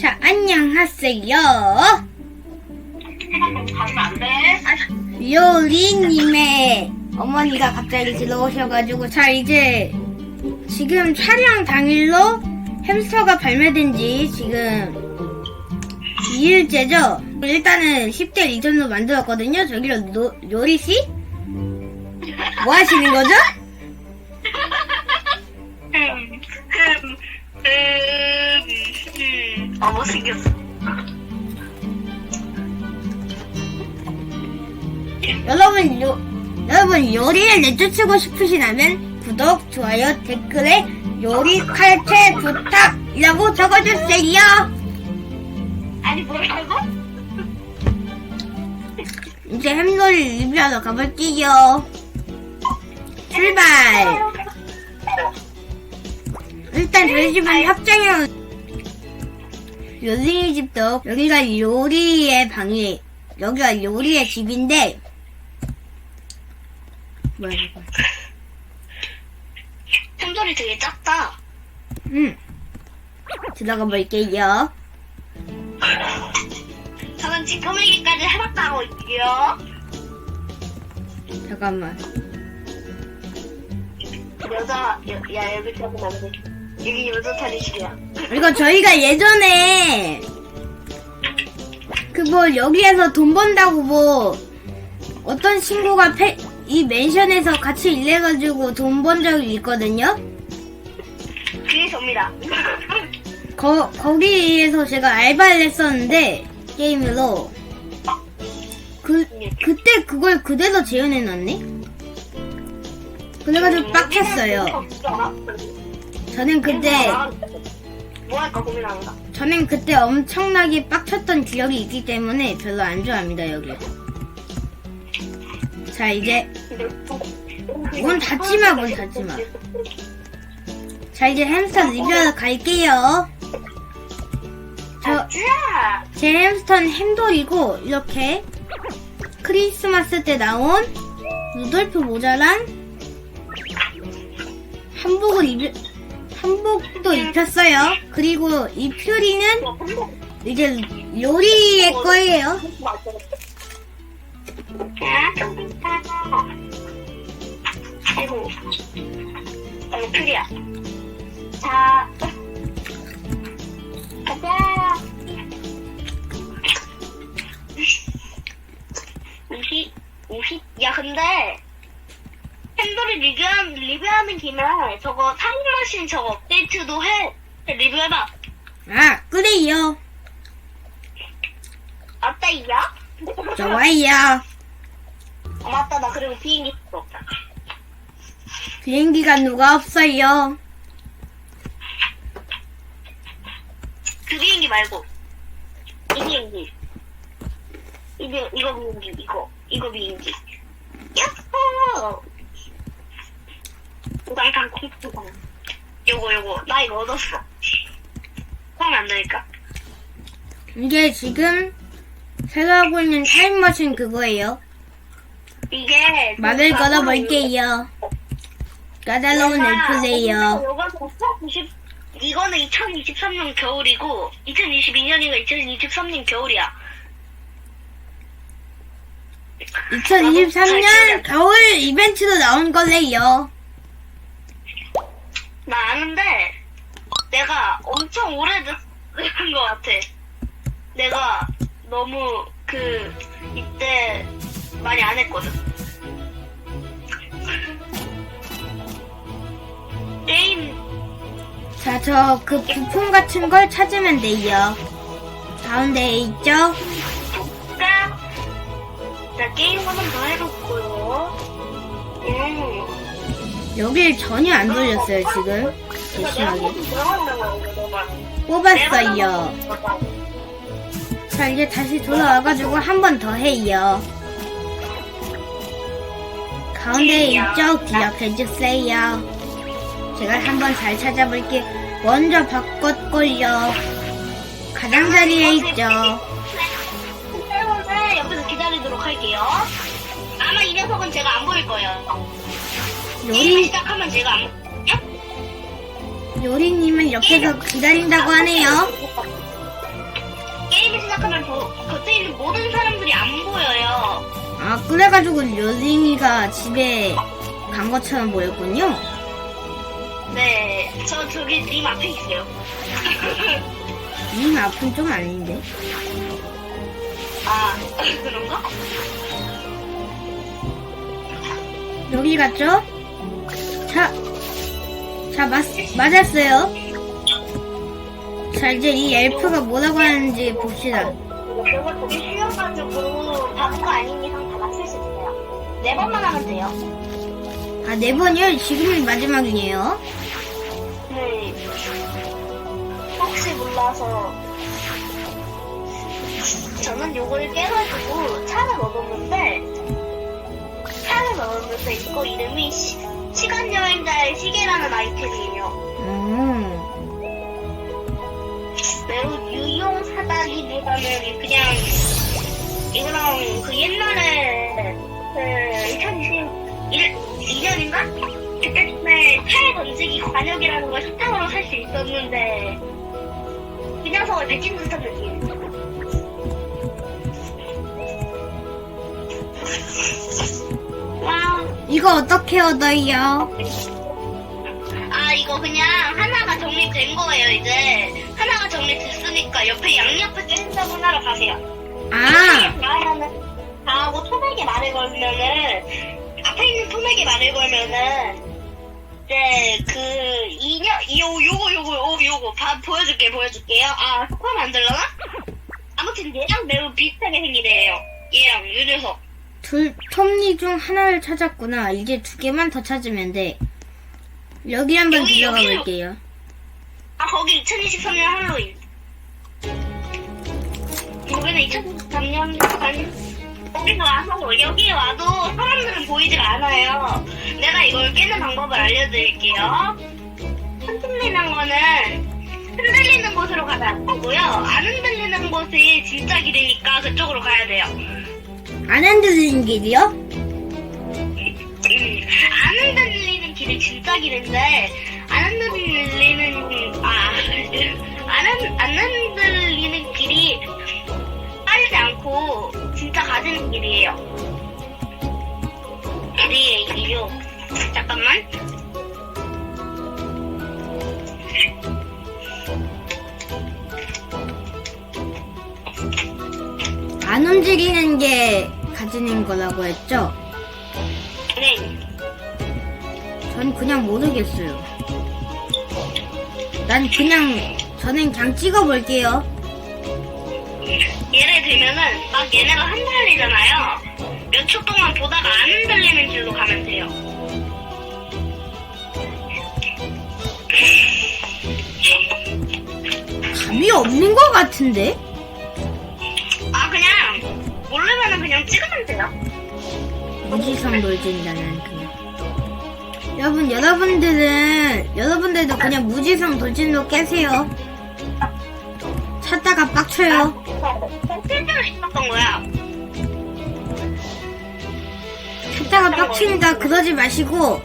자, 안녕하세요. 가면 안 돼. 요리님의 어머니가 갑자기 들어오셔가지고, 자, 이제, 지금 촬영 당일로 햄스터가 발매된 지 지금 2일째죠? 일단은 10대 리전으로 만들었거든요? 저기로 노- 요리씨? 뭐 하시는 거죠? 음, 음, 음, 음. 아, 못생겼어. 여러분, 요, 여러분, 요리를 내쫓고 싶으시다면, 구독, 좋아요, 댓글에 요리 칼퇴 부탁이라고 적어주세요. 아니, 뭐라고? 이제 햄놀이 리뷰하러 가볼게요. 출발! 일단 저희 집은 협정형 요리 집도 여기가 요리의 방이 여기가 요리의 집인데 뭐야 이거 햄돌이 되게 작다. 음 들어가 볼게요 저는 지금 얘기까지 해봤다고 있고요. 잠깐만 여자, 여, 야, 여기 들어가면 안 돼. 여기 여자 탈의실이야. 이거 저희가 예전에 그 뭐 여기에서 돈 번다고 뭐 어떤 친구가 페, 이 맨션에서 같이 일해가지고 돈 번 적이 있거든요. 그게 접니다. 거, 거기에서 제가 알바를 했었는데 게임으로 그 그때 그걸 그대로 재현해놨네. 그래가지고 빡쳤어요. 저는 그때 뭐 할까 고민합니다. 저는 그때 엄청나게 빡쳤던 기억이 있기 때문에 별로 안 좋아합니다 여기. 자 이제 문 닫지 마, 문 닫지 마. 자 이제 햄스터 리뷰하러 갈게요. 저 자, 제 햄스터는 햄돌이고 이렇게 크리스마스 때 나온 루돌프 모자란 한복을 입 한복도 입혔어요. 그리고 이 퓨리는 이제 요리의 거예요. 아이고, 아이고, 퓨리야. 자, 가자. 우시, 우시, 야, 근데, 햄버리 리뷰하는, 리뷰하는 김에 저거 타임머신 저거 업데이트도 해. 리뷰해봐. 아 그래요. 어때요? 좋아요. 아, 맞다, 나 그리고 비행기 필요 없다. 비행기가 누가 없어요. 그 비행기 말고 이 비행기 이거 이거 비행기 이거 이거 비행기 야호 나이랑 콩콩 요거 요거 나 이거 얻었어 안 나니까 이게 지금 새로 하고 있는 타임머신 그거예요. 이게 말을 걸어볼게요. 까다로운 엘프세요. 요거는 2090 이거는 2023년 겨울이고 2022년이가 2023년 겨울이야 2023년 겨울 이벤트로 나온 거래요. 나 아는데 내가 엄청 오래된 것 같아. 내가 너무 그 이때 많이 안 했거든. 게임 자, 저 그 부품 같은 걸 찾으면 돼요. 가운데에 있죠? 까? 자 게임 한번 더 해볼고요. 음. 여길 전혀 안 돌렸어요, 지금. 조심하게. 뽑았어요. 자, 이제 다시 돌아와가지고 한 번 더 해요. 가운데에 있죠? 기억해주세요. 제가 한번 잘 찾아볼게. 먼저 바꿨걸요. 가장자리에 있죠. 옆에서 기다리도록 할게요. 아마 이 녀석은 제가 안 보일 거예요. 요리, 시작하면 제가 안 요리님은 옆에서 기다린다고 하네요. 있는 모든 사람들이 안 보여요. 아, 그래가지고 여진이가 집에 간 것처럼 보였군요. 네, 저 저기 님 앞에 있어요. 님 아픈 좀 아닌데. 아, 그런가? 여기 갔죠? 자, 자, 맞, 맞았어요. 자, 이제 이 엘프가 뭐라고 하는지 봅시다. 그거 되게 쉬워가지고 바보가 아닌 이상 다 맞출 수 있어요. 네 번만 하면 돼요. 아, 네 번이요? 지금이 마지막이에요. 네. 혹시 몰라서 저는 요걸 깨가지고 차를 넣었는데 차를 넣었는데 이거 이름이 시, 시간 여행자의 시계라는 아이템이에요. 음, 매우 유용하다기보다는 그냥 이거랑 그 옛날에 그 2022년인가? 그때 차에 던지기 관역이라는 걸 사탕으로 살 수 있었는데 그 녀석을 느낀 듯한 느낌. 와, 이거 어떻게 얻어요? 아 이거 그냥 하나가 정리된 거예요 이제 하나가 정리됐으니까 옆에 양옆에 뜬다고 하나로 가세요. 아, 다하면은 다 하고 토백에 말을 걸면은 앞에 있는 토백에 말을 걸면은 이제 그 인형 요 요거 요거 요 요거 봐 보여줄게 보여줄게요. 아 스파면 안 들려나? 아무튼 얘랑 매우 비슷하게 생기네요. 얘랑 요 녀석. 둘, 톱니 중 하나를 찾았구나. 이제 두 개만 더 찾으면 돼. 여기 한번 여기, 들어가. 볼게요. 아 거기 2023년 할로윈. 여기는 2023년 반. 거기서 와서 여기 와도 사람들은 보이지가 않아요. 내가 이걸 깨는 방법을 알려드릴게요. 흔들리는 거는 흔들리는 곳으로 가면 되고요. 안 흔들리는 곳이 진짜 길이니까 그쪽으로 가야 돼요. 안 흔들리는 길이요? 음, 안 흔들리는 길이 진짜 길인데 안 흔들리는 아안 안 흔들리는 길이 빠르지 않고 진짜 가지는 길이에요. 길이에요. 잠깐만. 안 움직이는 게 가지는 거라고 했죠? 네. 전 그냥 모르겠어요. 난 그냥, 저는 그냥 찍어볼게요. 예를 들면은 막 얘네가 흔들리잖아요. 몇 초 동안 보다가 안 흔들리는 길로 가면 돼요. 답이 없는 것 같은데? 모르면은 그냥 찍으면 돼요. 무지성 돌진이라는 그냥. 여러분, 여러분들은, 여러분들도 그냥 무지성 돌진으로 깨세요. 찾다가 빡쳐요. 실제로 있었던 거야. 찾다가 빡치니까 그러지 마시고,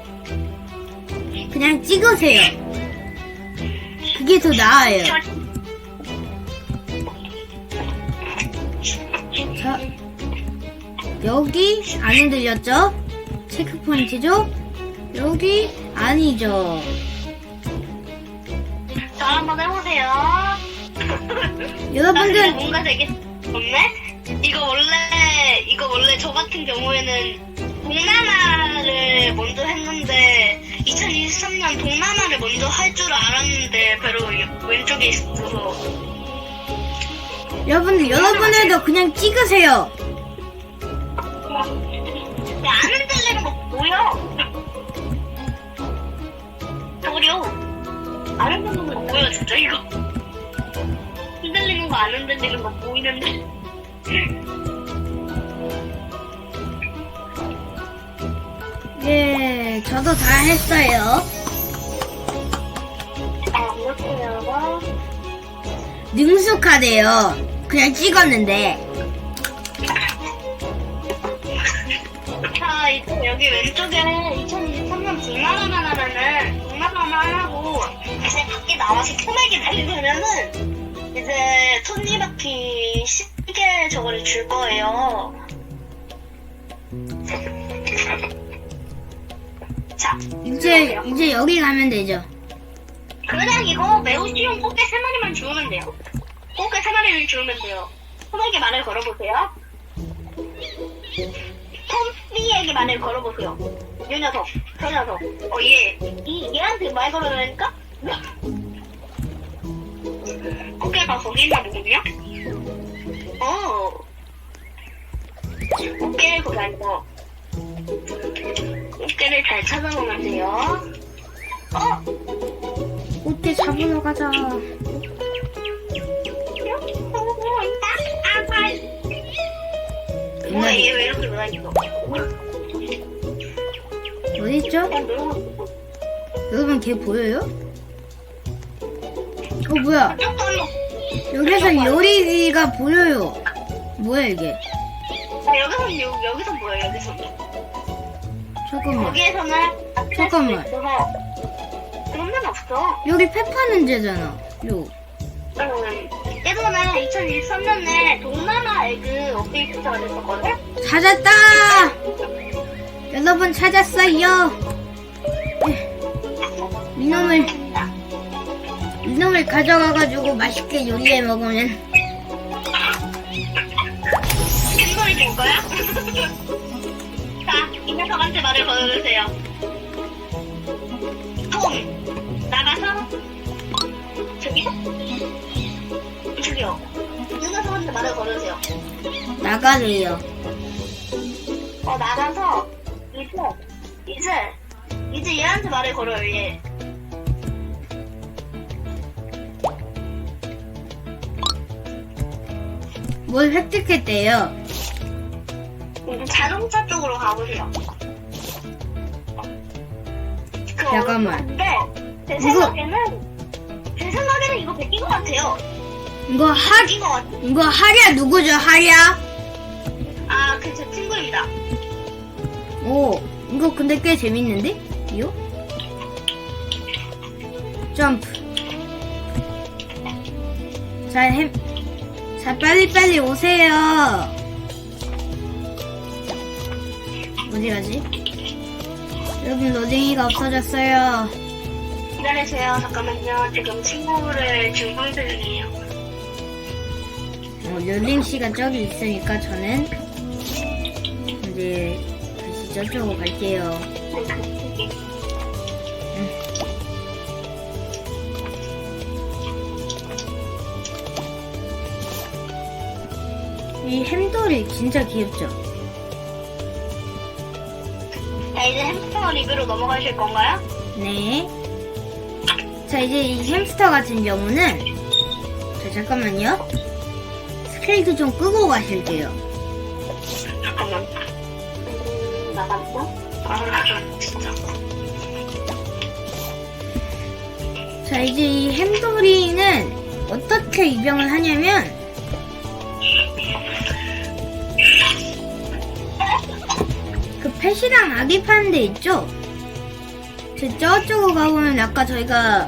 그냥 찍으세요. 그게 더 나아요. 자, 여기 안 흔들렸죠? 체크포인트죠? 여기 아니죠? 자 한번 해보세요. 나 여러분들 뭔가 되게 없네? 이거 원래 이거 원래 저 같은 경우에는 동남아를 먼저 했는데 2023년 동남아를 먼저 할 줄 알았는데 바로 왼쪽에 있어서 여러분들 여러분들도 그냥 찍으세요. 보여? 저려. 안거 보여, 진짜 이거. 흔들리는 거 안 흔들리는 거 보이는데? 예, 저도 다 했어요. 아, 이렇게요. 능숙하대요. 그냥 찍었는데. 여기 왼쪽에 2023년 동남아만 하면은, 동남아만 하고, 이제 밖에 나와서 토막이 달리면은, 이제 톱니바퀴 시계 때 저거를 줄 거예요. 자, 이제 이제 여기 가면 되죠. 그냥 이거 매우 쉬운 꽃게 세 마리만 주우면 돼요. 꽃게 세 마리를 주우면 돼요. 톰에게 말을 걸어보세요. 톰비에게 말을 걸어보세요. 이 녀석, 저 녀석. 어, 얘. 이, 얘한테 말 걸어놓으니까? 꽃게가 거기 있나 보군요? 어. 거기 아니고. 꽃게를 잘 찾아보면 돼요. 어? 꽃게 잡으러 가자. 뭐야 얘 왜 이렇게 놀아있어? 어디 있죠? 여러분 걔 보여요? 어 뭐야? 여기서 요리가 보여요. 뭐야 이게? 아 여기서 여, 여기서 뭐야 여기서 잠깐만. 거기에서는 잠깐만. 그런 데는 없어 여기 페파는제잖아. 요. 응. 예전에 2013년에 동남아 에그 업데이트가 됐었거든? 찾았다! 여러분 찾았어요. 네. 이놈을 이놈을 가져가가지고 맛있게 요리해 먹으면 햄버리 줄 거야? 자, 이 녀석한테 말을 걸어주세요 톰 나가서 저기 서? 저기요 이 녀석한테 말을 걸어주세요 나가래요. 어 나가서 이제 이제 이제 얘한테 말을 걸어요 얘. 뭘 획득했대요. 이제 자동차 쪽으로 가보세요. 그 잠깐만. 근데 제 생각에는 제 생각에는 이거 베낀 것 같아요. 이거 하 베낀 것 같아. 이거 하랴 누구죠 하랴? 아그 제 친구입니다. 오 이거 근데 꽤 재밌는데? 이요? 점프. 자 햄. 자 빨리 빨리 오세요. 어디 가지? 여러분 로딩이가 없어졌어요. 기다리세요. 잠깐만요. 지금 친구를 중분 중이에요. 어, 롤링 씨가 저기 있으니까 저는 이제 다시 저쪽으로 갈게요. 이 햄돌이 진짜 귀엽죠? 자 이제 햄스터 리뷰로 넘어가실 건가요? 네. 자, 이제 이 햄스터 같은 경우는, 자, 잠깐만요. 스케일도 좀 끄고 가실게요. 잠깐만. 음, 나갔어? 아 진짜. 자, 이제 이 햄돌이는 어떻게 입양을 하냐면, 그 펫이랑 아기 파는 데 있죠? 저 저쪽으로 가보면 아까 저희가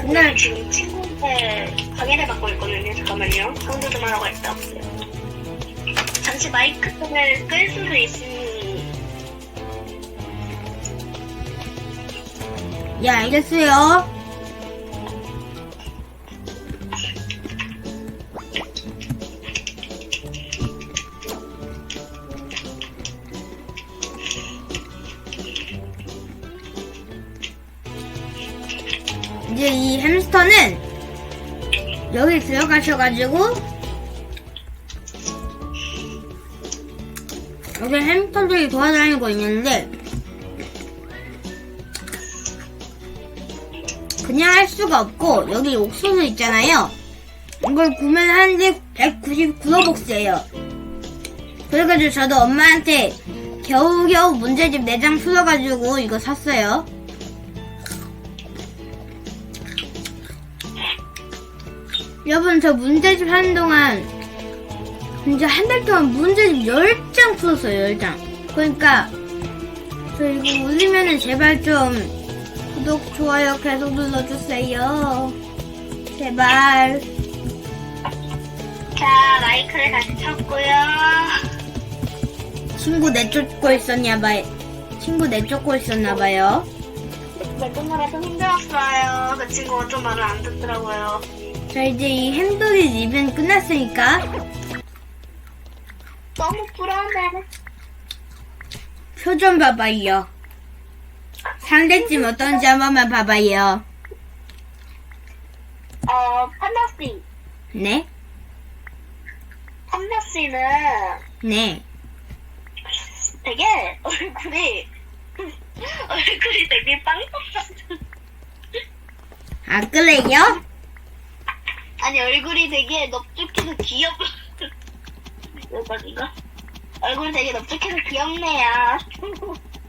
그날 지금 친구한 테 강의를 받고 있거든요. 잠깐만요. 하러 갈데 없어요. 잠시 마이크를 끌 수도 있으니. 예, 알겠어요. 여기 들어가셔가지고 여기 햄스터들이 돌아다니고 있는데 그냥 할 수가 없고 여기 옥수수 있잖아요. 이걸 구매를 하는데 199로벅스예요. 그래가지고 저도 엄마한테 겨우겨우 문제집 4장 풀어가지고 이거 샀어요. 여러분 저 문제집 하는 동안 진짜 한달 동안 문제집 10장 풀었어요 10장 그러니까 저 이거 올리면은 제발 좀 구독, 좋아요 계속 눌러주세요. 제발. 자, 마이크를 다시 켰고요. 친구 내쫓고 있었냐 봐요. 친구 내쫓고 있었나 봐요. 매끈하게 좀 힘들었어요. 그 친구가 좀 말을 안 듣더라고요. 자, 이제 이 햄버거 리뷰는 끝났으니까 너무 불안해. 표좀 봐봐요. 상대팀 어떤지 한 번만 봐봐요. 어, 판다씨. 네? 판다씨는 네. 되게 얼굴이 얼굴이 되게 빵빵 아, 그래요? 아니 얼굴이 되게 넙죽해서 귀엽 이거 이거 얼굴 되게 넙죽해서 귀엽네요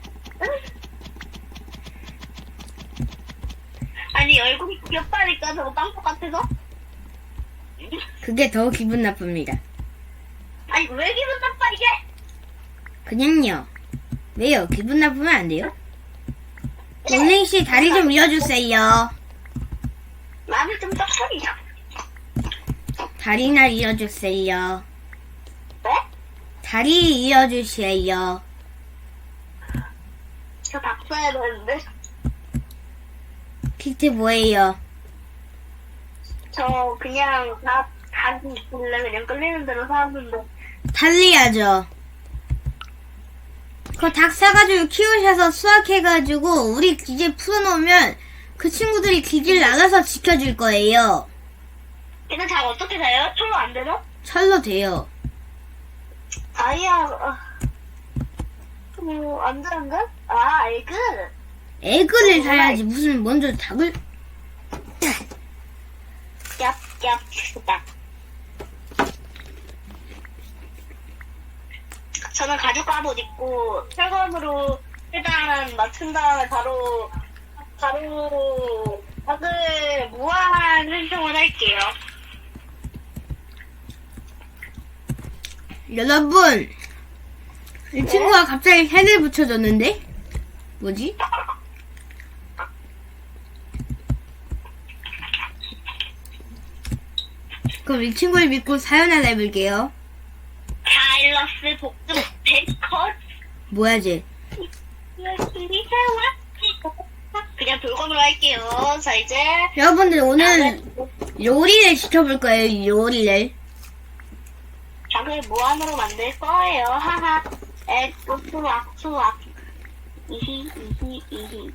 아니 얼굴이 귀엽다니까 저거 빵떡 같아서 그게 더 기분 나쁩니다. 아니 왜 기분 나빠 이게 그냥요. 왜요? 기분 나쁘면 안 돼요? 원玲 씨 다리 좀 이어주세요. 마음이 좀 떡하니요 다리나 이어주세요. 네? 다리 이어주세요. 저 박사야 되는데 킥트 뭐예요? 저 그냥 다 닭이 있길래 그냥 끌리는 대로 살았는데 달리야죠. 그 닭 사가지고 키우셔서 수확해가지고 우리 기재 풀어놓으면 그 친구들이 기질 나가서 지켜줄 거예요. 근데 닭 어떻게 돼요? 철로 안 되나? 철로 돼요. 아이야 어, 뭐, 안 되는데? 아 에그 에그를 사야지 무슨 먼저 닭을 얍얍 딱 저는 가죽 갑옷 입고 철검으로 일단 맞춘 다음에 바로 바로 닭을 무한 활동을 할게요. 여러분 이 친구가 갑자기 해를 붙여줬는데 뭐지? 그럼 이 친구를 믿고 사연 하나 해볼게요. 다일러스 복근 백컷 뭐야 쟤? 그냥 돌검으로 할게요. 자 이제 여러분들 오늘 요리를 시켜볼 거예요. 요리를. 닭을 무한으로 만들 거예요. 하하. 에, 수학, 수학. 이히, 이히, 이히.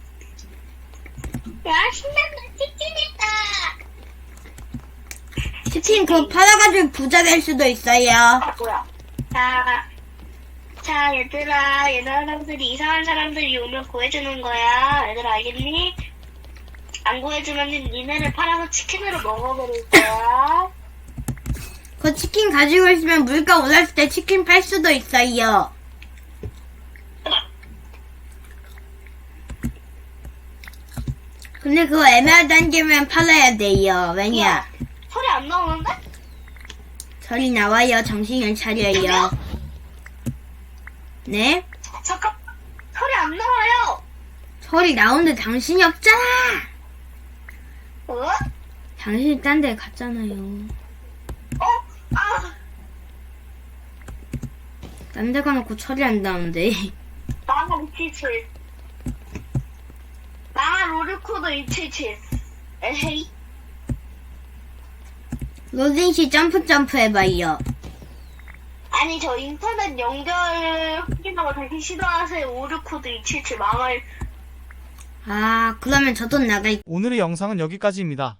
야, 신난다. 치킨이다. 치킨 그거 팔아가지고 부자 될 수도 있어요. 아, 뭐야. 자, 자, 얘들아. 얘네들이 이상한 사람들이 오면 구해주는 거야. 얘들아, 알겠니? 안 구해주면 니네를 팔아서 치킨으로 먹어버릴 거야. 그 치킨 가지고 있으면 물가 올랐을 때 치킨 팔 수도 있어요. 근데 그거 애매한 단계면 팔아야 돼요. 왜냐? 소리 안 나오는데? 저리 나와요. 정신을 차려요. 네? 잠깐. 소리 안 나와요. 소리 나오는데 당신이 없잖아. 어? 당신이 딴 데 갔잖아요. 어? 아. 딴 데 가놓고 처리 안 나오는데. 망한 277. 망한 로드코드 277. 에헤이. 로딩시 점프 점프 해봐요. 아니, 저 인터넷 연결 확인하고 다시 시도하세요. 오르코드 277 망할. 아, 그러면 저 돈 나갈 오늘의 영상은 여기까지입니다.